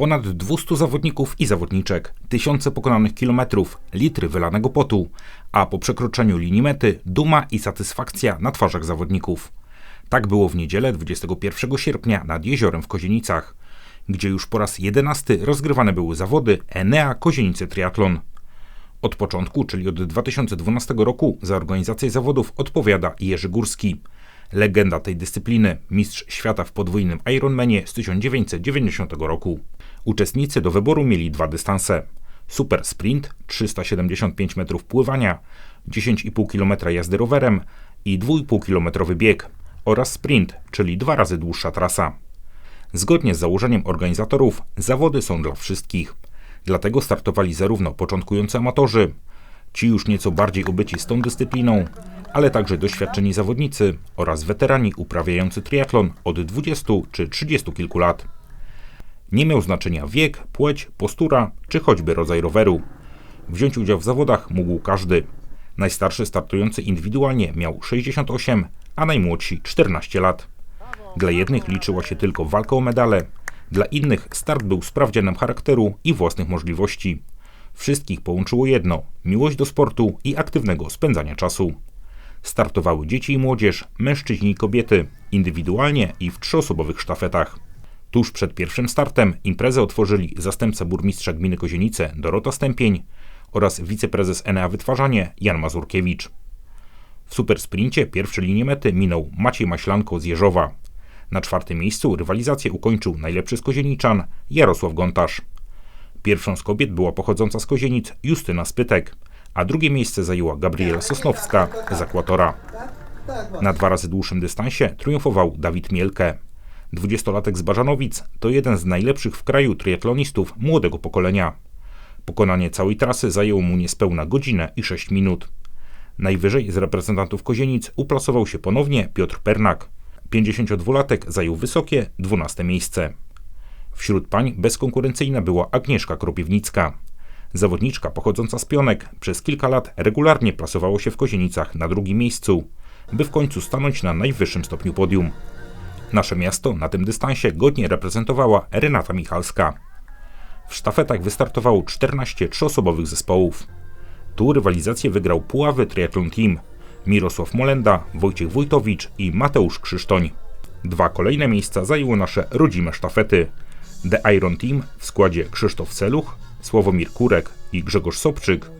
Ponad 200 zawodników i zawodniczek, tysiące pokonanych kilometrów, litry wylanego potu, a po przekroczeniu linii mety duma i satysfakcja na twarzach zawodników. Tak było w niedzielę 21 sierpnia nad jeziorem w Kozienicach, gdzie już po raz 11 rozgrywane były zawody Enea Kozienice Triathlon. Od początku, czyli od 2012 roku, za organizację zawodów odpowiada Jerzy Górski. Legenda tej dyscypliny, mistrz świata w podwójnym Ironmanie z 1990 roku. Uczestnicy do wyboru mieli dwa dystanse. Super Sprint 375 metrów pływania, 10,5 km jazdy rowerem i 2,5 km bieg oraz sprint, czyli dwa razy dłuższa trasa. Zgodnie z założeniem organizatorów, zawody są dla wszystkich. Dlatego startowali zarówno początkujący amatorzy, ci już nieco bardziej obyci z tą dyscypliną, ale także doświadczeni zawodnicy oraz weterani uprawiający triatlon od 20 czy 30 kilku lat. Nie miał znaczenia wiek, płeć, postura czy choćby rodzaj roweru. Wziąć udział w zawodach mógł każdy. Najstarszy startujący indywidualnie miał 68, a najmłodsi 14 lat. Dla jednych liczyła się tylko walka o medale, dla innych start był sprawdzianem charakteru i własnych możliwości. Wszystkich połączyło jedno miłość do sportu i aktywnego spędzania czasu. Startowały dzieci i młodzież, mężczyźni i kobiety, indywidualnie i w trzyosobowych sztafetach. Tuż przed pierwszym startem imprezę otworzyli zastępca burmistrza gminy Kozienice Dorota Stępień oraz wiceprezes Enea Wytwarzanie Jan Mazurkiewicz. W supersprincie pierwsze linie mety minął Maciej Maślanko z Jeżowa. Na czwartym miejscu rywalizację ukończył najlepszy z Kozieniczan Jarosław Gontarz. Pierwszą z kobiet była pochodząca z Kozienic Justyna Spytek, a drugie miejsce zajęła Gabriela Sosnowska z Akwatora. Na dwa razy dłuższym dystansie triumfował Dawid Mielke. Dwudziestolatek z Bażanowic to jeden z najlepszych w kraju triatlonistów młodego pokolenia. Pokonanie całej trasy zajęło mu niespełna godzinę i 6 minut. Najwyżej z reprezentantów Kozienic uplasował się ponownie Piotr Pernak. 52-latek zajął wysokie 12 miejsce. Wśród pań bezkonkurencyjna była Agnieszka Kropiwnicka. Zawodniczka pochodząca z Pionek przez kilka lat regularnie plasowało się w Kozienicach na drugim miejscu, by w końcu stanąć na najwyższym stopniu podium. Nasze miasto na tym dystansie godnie reprezentowała Renata Michalska. W sztafetach wystartowało 14 trzyosobowych zespołów. Tu rywalizację wygrał Puławy Triathlon Team Mirosław Molenda, Wojciech Wójtowicz i Mateusz Krzysztoń. Dwa kolejne miejsca zajęły nasze rodzime sztafety. The Iron Team w składzie Krzysztof Celuch, Sławomir Kurek i Grzegorz Sobczyk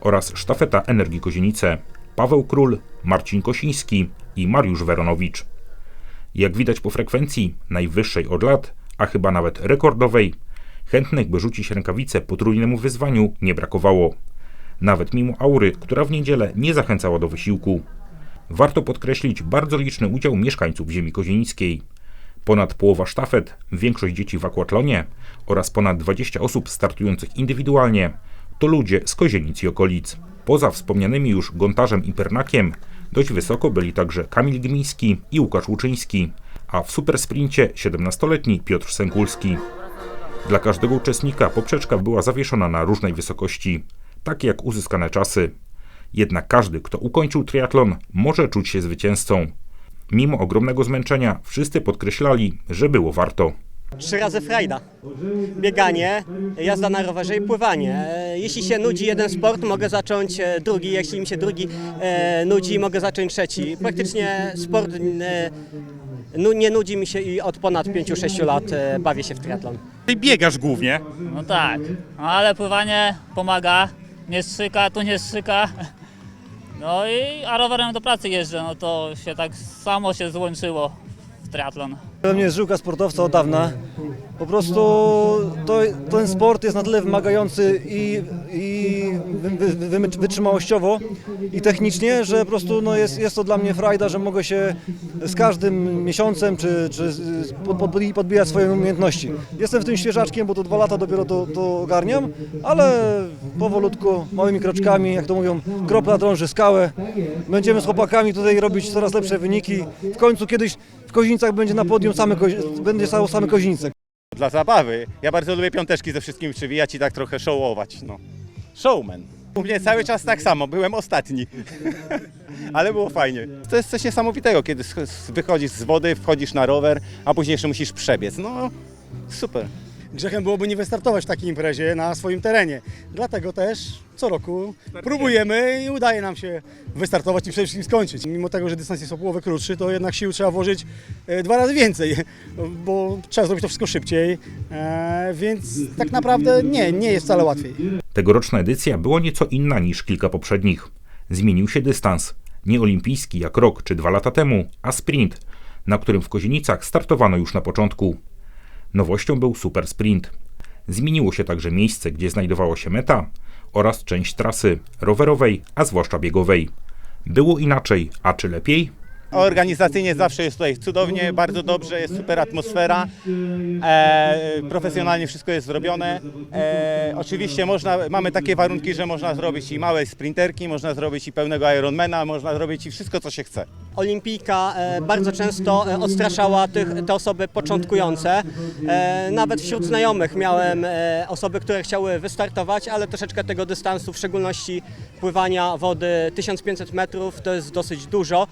oraz sztafeta Energii Kozienice Paweł Król, Marcin Kosiński i Mariusz Weronowicz. Jak widać po frekwencji, najwyższej od lat, a chyba nawet rekordowej, chętnych by rzucić rękawice potrójnemu wyzwaniu nie brakowało. Nawet mimo aury, która w niedzielę nie zachęcała do wysiłku. Warto podkreślić bardzo liczny udział mieszkańców ziemi kozienickiej. Ponad połowa sztafet, większość dzieci w akwatlonie oraz ponad 20 osób startujących indywidualnie to ludzie z Kozienic i okolic. Poza wspomnianymi już Gontarzem i Pernakiem, dość wysoko byli także Kamil Gmiński i Łukasz Łuczyński, a w supersprincie 17-letni Piotr Sękulski. Dla każdego uczestnika poprzeczka była zawieszona na różnej wysokości, takie jak uzyskane czasy. Jednak każdy, kto ukończył triatlon, może czuć się zwycięzcą. Mimo ogromnego zmęczenia, wszyscy podkreślali, że było warto. Trzy razy frajda. Bieganie, jazda na rowerze i pływanie. E, Jeśli się nudzi jeden sport, mogę zacząć e, drugi. Jeśli mi się drugi e, nudzi, mogę zacząć trzeci. Praktycznie sport e, nu, nie nudzi mi się i od ponad 5-6 lat e, bawię się w triatlon. Ty biegasz głównie. No tak, no ale pływanie pomaga, nie strzyka, tu nie strzyka. No i a rowerem do pracy jeżdżę, no to się tak samo się złączyło triatlon. We mnie jest żyłka sportowca od dawna. Po prostu to, ten sport jest na tyle wymagający i, i wy, wy, wy, wytrzymałościowo i technicznie, że po prostu no jest, jest to dla mnie frajda, że mogę się z każdym miesiącem czy, czy podbijać swoje umiejętności. Jestem w tym świeżaczkiem, bo to dwa lata dopiero to, to ogarniam, ale powolutku, małymi kroczkami, jak to mówią, kropla drąży skałę. Będziemy z chłopakami tutaj robić coraz lepsze wyniki. W końcu kiedyś w będzie na podium same, będzie stało same Kozinice. Dla zabawy. Ja bardzo lubię piąteczki ze wszystkimi przywijać i tak trochę showować. No. Showman. U mnie cały czas tak samo, byłem ostatni. Ale było fajnie. To jest coś niesamowitego, kiedy wychodzisz z wody, wchodzisz na rower, a później jeszcze musisz przebiec. No, super. Grzechem byłoby nie wystartować w takiej imprezie na swoim terenie. Dlatego też co roku próbujemy i udaje nam się wystartować i przede wszystkim skończyć. Mimo tego, że dystans jest o połowę krótszy, to jednak sił trzeba włożyć e, dwa razy więcej, bo trzeba zrobić to wszystko szybciej, e, więc tak naprawdę nie, nie jest wcale łatwiej. Tegoroczna edycja była nieco inna niż kilka poprzednich. Zmienił się dystans. Nie olimpijski jak rok czy dwa lata temu, a sprint, na którym w Kozienicach startowano już na początku. Nowością był super sprint. Zmieniło się także miejsce, gdzie znajdowała się meta oraz część trasy rowerowej, a zwłaszcza biegowej. Było inaczej, a czy lepiej? Organizacyjnie zawsze jest tutaj cudownie, bardzo dobrze, jest super atmosfera. E, profesjonalnie wszystko jest zrobione. E, oczywiście można, mamy takie warunki, że można zrobić i małe sprinterki, można zrobić i pełnego Ironmana, można zrobić i wszystko, co się chce. Olimpijka e, bardzo często e, odstraszała tych, te osoby początkujące. E, Nawet wśród znajomych miałem e, osoby, które chciały wystartować, ale troszeczkę tego dystansu, w szczególności pływania wody 1500 metrów, to jest dosyć dużo.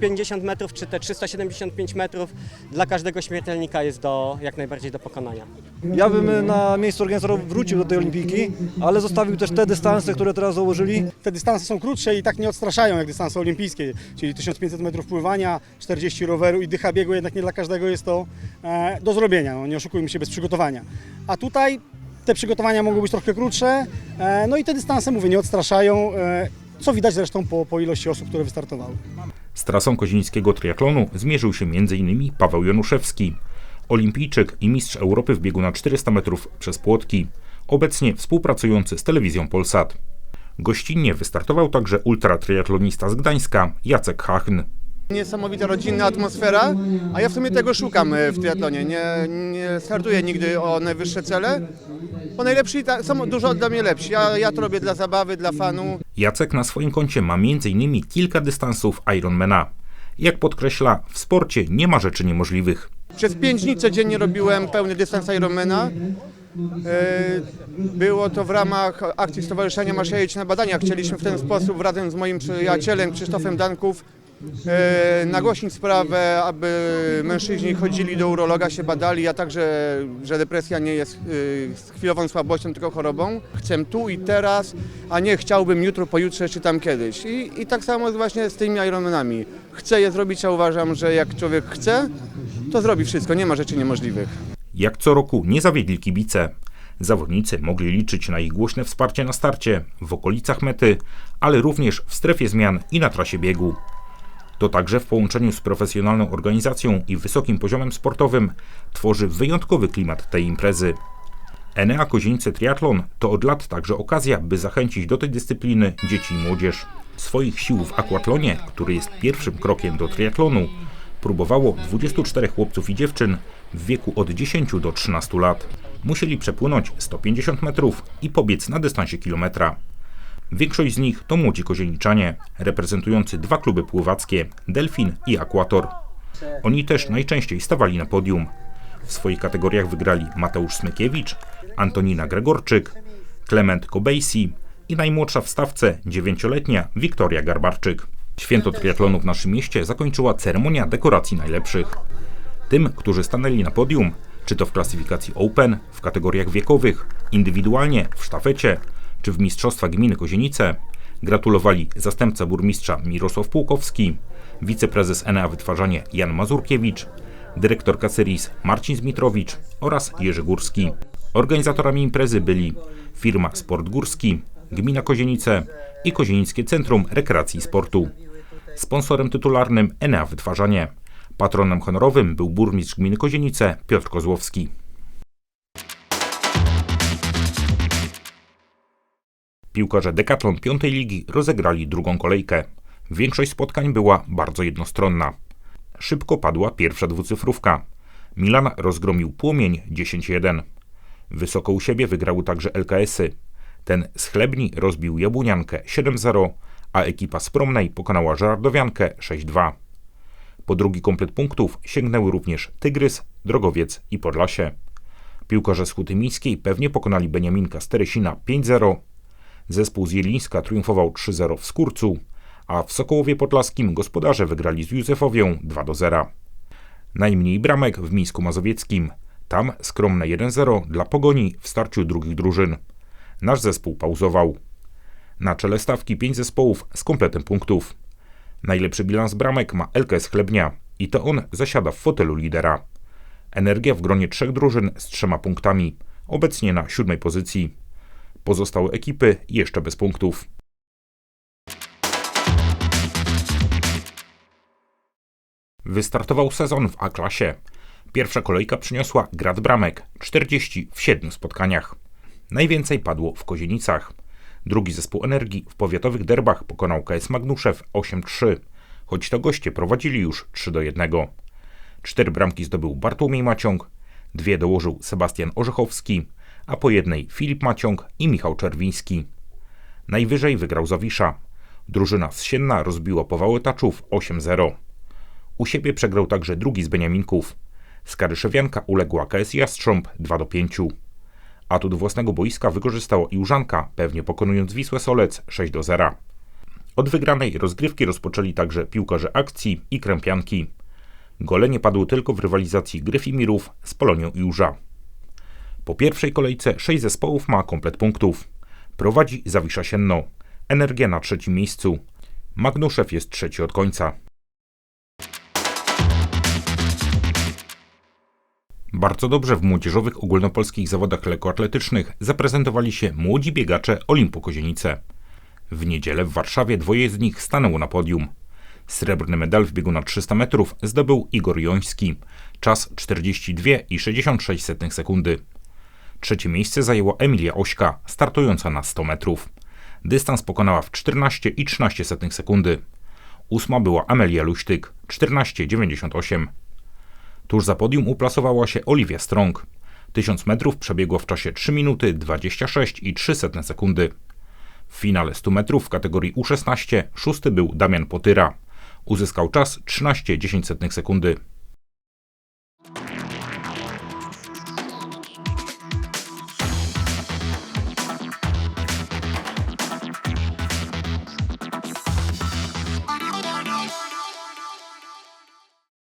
750 metrów czy te 375 metrów dla każdego śmiertelnika jest do, jak najbardziej do pokonania. Ja bym na miejscu organizatorów wrócił do tej olimpijki, ale zostawił też te dystanse, które teraz założyli. Te dystanse są krótsze i tak nie odstraszają jak dystanse olimpijskie, czyli 1500 metrów pływania, 40 roweru i dycha biegu, jednak nie dla każdego jest to e, do zrobienia, no, nie oszukujmy się, bez przygotowania. A tutaj te przygotowania mogą być trochę krótsze, e, no i te dystanse, mówię, nie odstraszają, e, co widać zresztą po, po ilości osób, które wystartowały. Z trasą kozińskiego triatlonu zmierzył się m.in. Paweł Januszewski, olimpijczyk i mistrz Europy w biegu na 400 metrów przez płotki, obecnie współpracujący z telewizją Polsat. Gościnnie wystartował także ultratriatlonista z Gdańska Jacek Hachn. Niesamowita rodzinna atmosfera, a ja w sumie tego szukam e, w triatlonie. Nie, nie startuję nigdy o najwyższe cele, bo najlepsi są dużo dla mnie lepsi. Ja, ja to robię dla zabawy, dla fanu. Jacek na swoim koncie ma m.in. kilka dystansów Ironmana. Jak podkreśla, w sporcie nie ma rzeczy niemożliwych. Przez 5 dni codziennie robiłem pełny dystans Ironmana. E, Było to w ramach akcji Stowarzyszenia Masz Jeździć na badania. Chcieliśmy w ten sposób razem z moim przyjacielem Krzysztofem Danków nagłośnić sprawę, aby mężczyźni chodzili do urologa, się badali, a także, że depresja nie jest e, chwilową słabością, tylko chorobą. Chcę tu i teraz, a nie chciałbym jutro, pojutrze czy tam kiedyś. I, i tak samo właśnie z tymi Ironmanami. Chcę je zrobić, a uważam, że jak człowiek chce, to zrobi wszystko, nie ma rzeczy niemożliwych. Jak co roku nie zawiedli kibice. Zawodnicy mogli liczyć na ich głośne wsparcie na starcie, w okolicach mety, ale również w strefie zmian i na trasie biegu. To także w połączeniu z profesjonalną organizacją i wysokim poziomem sportowym tworzy wyjątkowy klimat tej imprezy. Enea Kozienice Triathlon to od lat także okazja, by zachęcić do tej dyscypliny dzieci i młodzież. Swoich sił w akwatlonie, który jest pierwszym krokiem do triatlonu, próbowało 24 chłopców i dziewczyn w wieku od 10 do 13 lat. Musieli przepłynąć 150 metrów i pobiec na dystansie kilometra. Większość z nich to młodzi kozieniczanie, reprezentujący dwa kluby pływackie Delfin i Aquator. Oni też najczęściej stawali na podium. W swoich kategoriach wygrali Mateusz Smykiewicz, Antonina Gregorczyk, Klement Kobejsi i najmłodsza w stawce, dziewięcioletnia Wiktoria Garbarczyk. Święto triatlonu w naszym mieście zakończyła ceremonia dekoracji najlepszych. Tym, którzy stanęli na podium, czy to w klasyfikacji Open, w kategoriach wiekowych, indywidualnie, w sztafecie, czy w Mistrzostwa Gminy Kozienice, gratulowali zastępca burmistrza Mirosław Pułkowski, wiceprezes Enea Wytwarzanie Jan Mazurkiewicz, dyrektor Kaceris Marcin Zmitrowicz oraz Jerzy Górski. Organizatorami imprezy byli firma Sport Górski, Gmina Kozienice i Kozienickie Centrum Rekreacji i Sportu. Sponsorem tytularnym Enea Wytwarzanie. Patronem honorowym był burmistrz gminy Kozienice Piotr Kozłowski. Piłkarze Decathlon piątej ligi rozegrali drugą kolejkę. Większość spotkań była bardzo jednostronna. Szybko padła pierwsza dwucyfrówka. Milan rozgromił Płomień 10-1. Wysoko u siebie wygrały także LKS-y. Ten z Chlebni rozbił Jabłoniankę 7-0, a ekipa z Promnej pokonała Żardowiankę 6-2. Po drugi komplet punktów sięgnęły również Tygrys, Drogowiec i Podlasie. Piłkarze z Huty Miejskiej pewnie pokonali Beniaminka z Teresina 5-0. Zespół z Jelińska triumfował 3-0 w Skórcu, a w Sokołowie Podlaskim gospodarze wygrali z Józefowią 2-0. Najmniej bramek w Mińsku Mazowieckim. Tam skromne 1-0 dla pogoni w starciu drugich drużyn. Nasz zespół pauzował. Na czele stawki 5 zespołów z kompletem punktów. Najlepszy bilans bramek ma LKS Chlebnia i to on zasiada w fotelu lidera. Energia w gronie trzech drużyn z trzema punktami, obecnie na siódmej pozycji. Pozostałe ekipy jeszcze bez punktów. Wystartował sezon w A-klasie. Pierwsza kolejka przyniosła grad bramek 40 w 7 spotkaniach. Najwięcej padło w Kozienicach. Drugi zespół Energii w powiatowych derbach pokonał KS Magnuszew 8-3, choć to goście prowadzili już 3 do 1. Cztery bramki zdobył Bartłomiej Maciąg, dwie dołożył Sebastian Orzechowski, a po jednej Filip Maciąg i Michał Czerwiński. Najwyżej wygrał Zawisza. Drużyna z Sienna rozbiła Powałetaczów 8-0. U siebie przegrał także drugi z Beniaminków. Skaryszewianka uległa KS Jastrząb 2 do 5. Atut własnego boiska wykorzystała Jużanka, pewnie pokonując Wisłę Solec 6 do 0. Od wygranej rozgrywki rozpoczęli także piłkarze akcji i krępianki. Gole nie padły tylko w rywalizacji Gryfimirów z Polonią Jurza. Po pierwszej kolejce sześć zespołów ma komplet punktów. Prowadzi Zawisza Sienno. Energia na trzecim miejscu. Magnuszew jest trzeci od końca. Bardzo dobrze w młodzieżowych ogólnopolskich zawodach lekkoatletycznych zaprezentowali się młodzi biegacze Olimpu Kozienice. W niedzielę w Warszawie dwoje z nich stanęło na podium. Srebrny medal w biegu na 300 metrów zdobył Igor Joński. Czas 42,66 sekundy. Trzecie miejsce zajęła Emilia Ośka, startująca na 100 metrów. Dystans pokonała w 14,13 sekundy. Ósma była Amelia Luśtyk, 14,98. Tuż za podium uplasowała się Olivia Strong. 1000 metrów przebiegła w czasie 3 minuty 26,3 sekundy. W finale 100 metrów w kategorii U16 szósty był Damian Potyra. Uzyskał czas 13,10 sekundy.